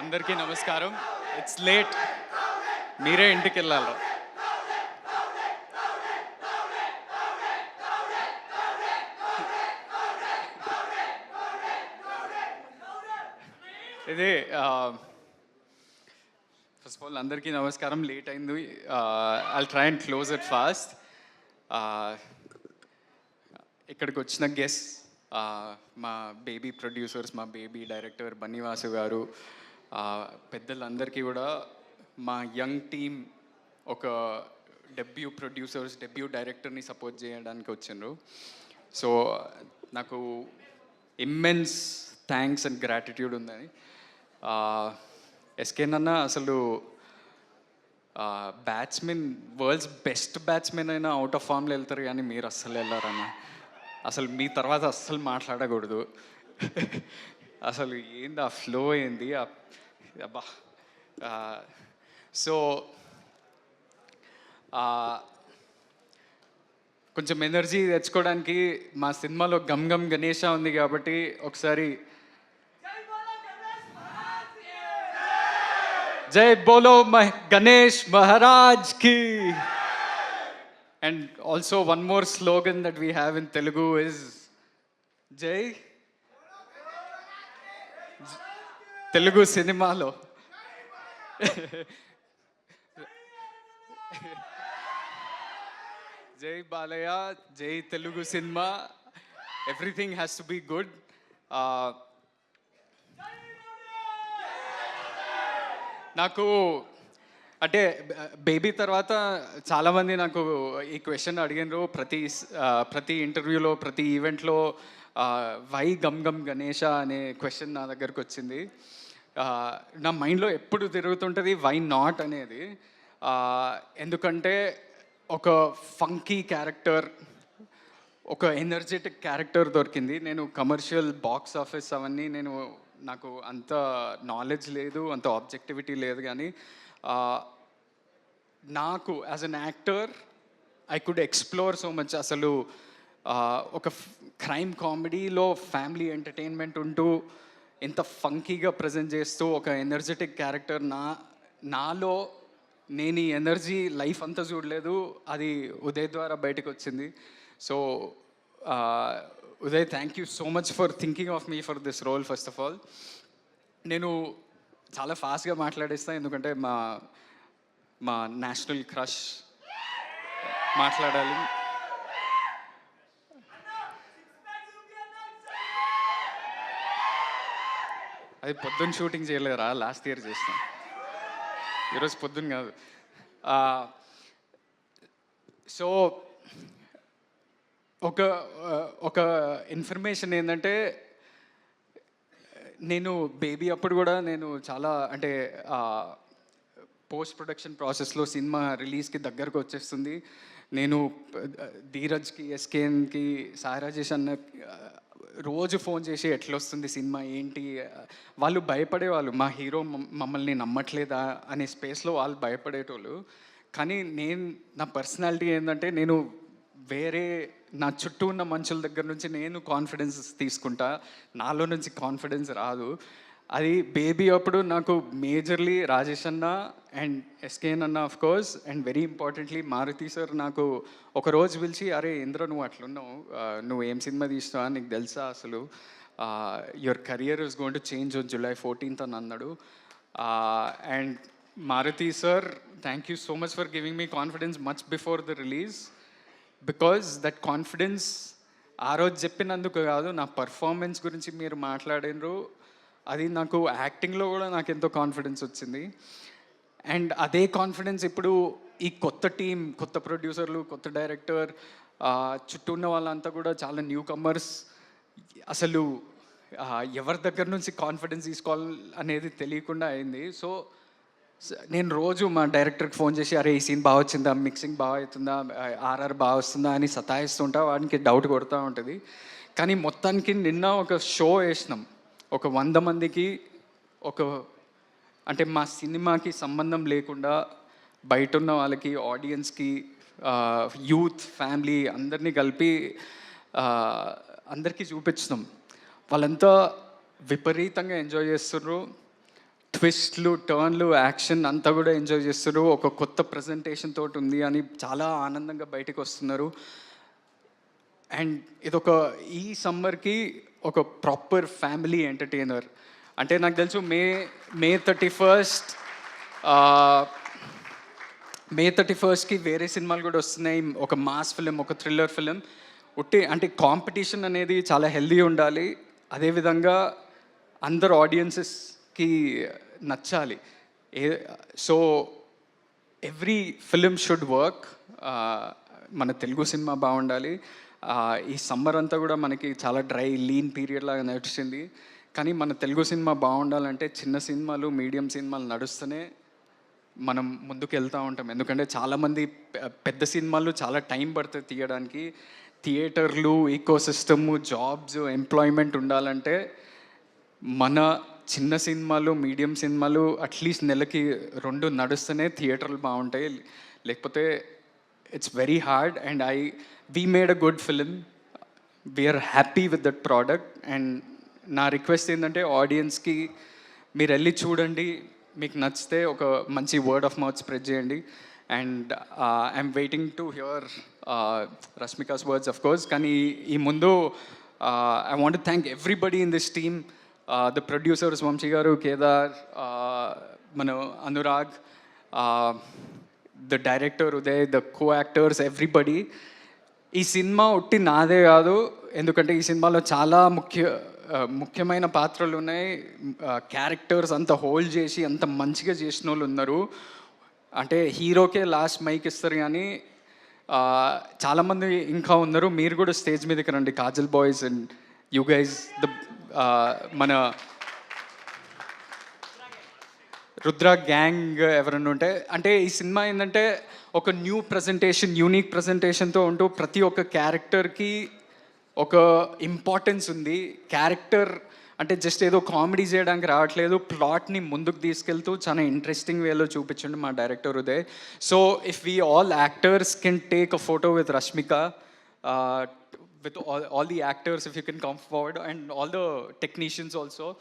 అందరికీ నమస్కారం. It's late మీరే ఇంటికి వెళ్ళాలి ఇది ఫస్ట్ ఆఫ్ ఆల్ అందరికీ నమస్కారం. లేట్ అయింది. I try and close it fast ఇక్కడికి వచ్చిన గెస్ట్ మా బేబీ ప్రొడ్యూసర్స్ మా బేబీ డైరెక్టర్ బన్నీవాసు గారు పెద్దలందరికీ కూడా మా యంగ్ టీమ్ ఒక డెబ్యూ ప్రొడ్యూసర్స్ డెబ్యూ డైరెక్టర్ని సపోర్ట్ చేయడానికి వచ్చిండ్రు. సో నాకు ఇమ్మెన్స్ థ్యాంక్స్ అండ్ గ్రాటిట్యూడ్ ఉందని. ఎస్కేన్ నన్న అసలు బ్యాట్స్మెన్ వరల్డ్స్ బెస్ట్ బ్యాట్స్మెన్ అయినా అవుట్ ఆఫ్ ఫామ్లో వెళ్తారు కానీ మీరు అస్సలు వెళ్ళారన్న అసలు మీ తర్వాత అస్సలు మాట్లాడకూడదు. అసలు ఏంది ఆ ఫ్లో ఏంది? అబ్బా. సో కొంచెం ఎనర్జీ తెచ్చుకోవడానికి మా సినిమాలో గమ్ గమ్ గణేష ఉంది కాబట్టి ఒకసారి జై బోలో మహ్ గణేష్ మహారాజ్కి. and also one more slogan that we have in Telugu is జై తెలుగు సినిమాలో జై బాలయ్య జై Telugu cinema everything has to be good నాకు అంటే బేబీ తర్వాత చాలామంది నాకు ఈ క్వశ్చన్ అడిగినారు. ప్రతి ప్రతి ఇంటర్వ్యూలో ప్రతి ఈవెంట్లో వై గమ్ గమ్ గణేష అనే క్వశ్చన్ నా దగ్గరకు వచ్చింది. నా మైండ్లో ఎప్పుడు తిరుగుతుంటుంది వై నాట్ అనేది. ఎందుకంటే ఒక ఫంకీ క్యారెక్టర్ ఒక ఎనర్జెటిక్ క్యారెక్టర్ దొరికింది. నేను కమర్షియల్ బాక్స్ ఆఫీస్ అవన్నీ నేను నాకు అంత నాలెడ్జ్ లేదు అంత ఆబ్జెక్టివిటీ లేదు కానీ నాకు as an actor I could explore so much అసలు ఒక క్రైమ్ కామెడీలో ఫ్యామిలీ ఎంటర్టైన్మెంట్ ఉంటూ ఎంత ఫంకీగా ప్రజెంట్ చేస్తూ ఒక ఎనర్జెటిక్ క్యారెక్టర్ నా నాలో నేను ఈ ఎనర్జీ లైఫ్ అంతా చూడలేదు. అది ఉదయ్ ద్వారా బయటకు వచ్చింది so Uday thank you so much for thinking of me for this role first of all నేను చాలా ఫాస్ట్గా మాట్లాడేస్తాను ఎందుకంటే మా మా నేషనల్ క్రష్ మాట్లాడాలి. అది పొద్దున్న షూటింగ్ చేయలేరా లాస్ట్ ఇయర్ చేస్తాం. ఈరోజు పొద్దున్న కాదు. సో ఒక ఒక ఇన్ఫర్మేషన్ ఏంటంటే నేను బేబీ అప్పుడు కూడా నేను చాలా అంటే పోస్ట్ ప్రొడక్షన్ ప్రాసెస్లో సినిమా రిలీజ్కి దగ్గరకు వచ్చేస్తుంది. నేను ధీరజ్కి ఎస్కేఎన్కి సారాజేష్ అన్న రోజు ఫోన్ చేసి ఎట్లొస్తుంది సినిమా ఏంటి వాళ్ళు భయపడేవాళ్ళు. మా హీరో మమ్మల్ని నమ్మట్లేదా అనే స్పేస్లో వాళ్ళు భయపడేటోళ్ళు. కానీ నేను నా పర్సనాలిటీ ఏంటంటే నేను వేరే నా చుట్టూ ఉన్న మనుషుల దగ్గర నుంచి నేను కాన్ఫిడెన్స్ తీసుకుంటా. నాలో నుంచి కాన్ఫిడెన్స్ రాదు. అది బేబీ అప్పుడు నాకు మేజర్లీ రాజేష్ అన్న అండ్ ఎస్కేఎన్ అన్న of course and very importantly Maruthi sir నాకు ఒక రోజు పిలిచి అరే ఇంద్ర నువ్వు అట్లున్నావు. నువ్వు ఏం సినిమా తీస్తావా నీకు తెలుసా అసలు? Your career is going to change on July fourteenth అని అన్నాడు. And Maruthi sir thank you so much for giving me confidence much before the release because that confidence ఆ రోజు చెప్పినందుకు కాదు నా పర్ఫార్మెన్స్ గురించి మీరు మాట్లాడినరు. అది నాకు యాక్టింగ్లో కూడా నాకు ఎంతో కాన్ఫిడెన్స్ వచ్చింది. అండ్ అదే కాన్ఫిడెన్స్ ఇప్పుడు ఈ కొత్త టీం కొత్త ప్రొడ్యూసర్లు కొత్త డైరెక్టర్ చుట్టూ ఉన్న వాళ్ళంతా కూడా చాలా న్యూ కమర్స్ అసలు ఎవరి దగ్గర నుంచి కాన్ఫిడెన్స్ తీసుకోవాలి అనేది తెలియకుండా అయింది. సో నేను రోజు మా డైరెక్టర్కి ఫోన్ చేసి అరే ఈ సీన్ బాగా వచ్చిందా మిక్సింగ్ బాగా అవుతుందా ఆర్ఆర్ బాగా వస్తుందా అని సతాయిస్తుంటా వాడికి డౌట్ కొడుతూ ఉంటుంది. కానీ మొత్తానికి నిన్న ఒక షో వేసినాం. ఒక వంద మందికి ఒక అంటే మా సినిమాకి సంబంధం లేకుండా బయట ఉన్న వాళ్ళకి ఆడియన్స్కి యూత్ ఫ్యామిలీ అందరినీ కలిపి అందరికీ చూపించినాం వాళ్ళంతా విపరీతంగా ఎంజాయ్ చేస్తున్నారు ట్విస్ట్లు టర్న్లు యాక్షన్ అంతా కూడా ఎంజాయ్ చేస్తారు. ఒక కొత్త ప్రజెంటేషన్ తోటి ఉంది అని చాలా ఆనందంగా బయటకు వస్తున్నారు. అండ్ ఇదొక ఈ సమ్మర్కి ఒక ప్రాపర్ ఫ్యామిలీ ఎంటర్టైనర్. అంటే నాకు తెలుసు May May thirty first May thirty ఫస్ట్కి వేరే సినిమాలు కూడా వస్తున్నాయి. ఒక మాస్ ఫిలిం ఒక థ్రిల్లర్ ఫిలిం. ఉట్టి అంటే కాంపిటీషన్ అనేది చాలా హెల్దీ ఉండాలి. అదేవిధంగా అందరు ఆడియన్సెస్కి నచ్చాలి. ఏ so every film should work. మన తెలుగు సినిమా బాగుండాలి. ఈ సమ్మర్ అంతా కూడా మనకి చాలా డ్రై లీన్ పీరియడ్ లాగా నడిచింది. కానీ మన తెలుగు సినిమా బాగుండాలంటే చిన్న సినిమాలు మీడియం సినిమాలు నడుస్తూనే మనం ముందుకు వెళ్తూ ఉంటాం. ఎందుకంటే చాలామంది పెద్ద సినిమాలు చాలా టైం పడుతుంది తీయడానికి. థియేటర్లు ఈకో సిస్టము జాబ్స్ ఎంప్లాయ్మెంట్ ఉండాలంటే మన చిన్న సినిమాలు మీడియం సినిమాలు అట్లీస్ట్ నెలకి రెండు నడుస్తూనే థియేటర్లు బాగుంటాయి. లేకపోతే it's very hard and I we made a good film we're happy with that product and నా రిక్వెస్ట్ ఏంటంటే ఆడియన్స్కి మీరు వెళ్ళి చూడండి. మీకు నచ్చితే ఒక మంచి వర్డ్ ఆఫ్ మౌత్ స్ప్రెడ్ చేయండి. And I'm waiting to hear Rashmika's words of course కానీ ఈ ముందు I want thank everybody in this team the producers Vamsi garu Kedar మన Anurag the director Uday the co actors everybody ఈ cinema ఒట్టి నాదే కాదు. ఎందుకంటే ఈ సినిమాలో చాలా ముఖ్య ముఖ్యమైన పాత్రలు ఉన్నాయి. క్యారెక్టర్స్ అంత హోల్డ్ చేసి అంత మంచిగా చేసిన వాళ్ళు ఉన్నారు. అంటే హీరోకే లాస్ట్ మైక్ ఇస్తారు కానీ చాలామంది ఇంకా ఉన్నారు. మీరు కూడా స్టేజ్ మీదకి రండి. Kajal boys and you guys the మన రుద్ర గ్యాంగ్ ఎవరన్నా ఉంటే అంటే ఈ సినిమా ఏంటంటే ఒక న్యూ ప్రజెంటేషన్ యూనిక్ ప్రజెంటేషన్తో ఉంటూ ప్రతి ఒక్క క్యారెక్టర్కి ఒక ఇంపార్టెన్స్ ఉంది. క్యారెక్టర్ అంటే జస్ట్ ఏదో కామెడీ చేయడానికి రావట్లేదు. ప్లాట్ని ముందుకు తీసుకెళ్తూ చాలా ఇంట్రెస్టింగ్ వేలో చూపించండి మా director Uday. So if we all actors can take a photo with Rashmika with all, all the actors if you can come forward and all the technicians also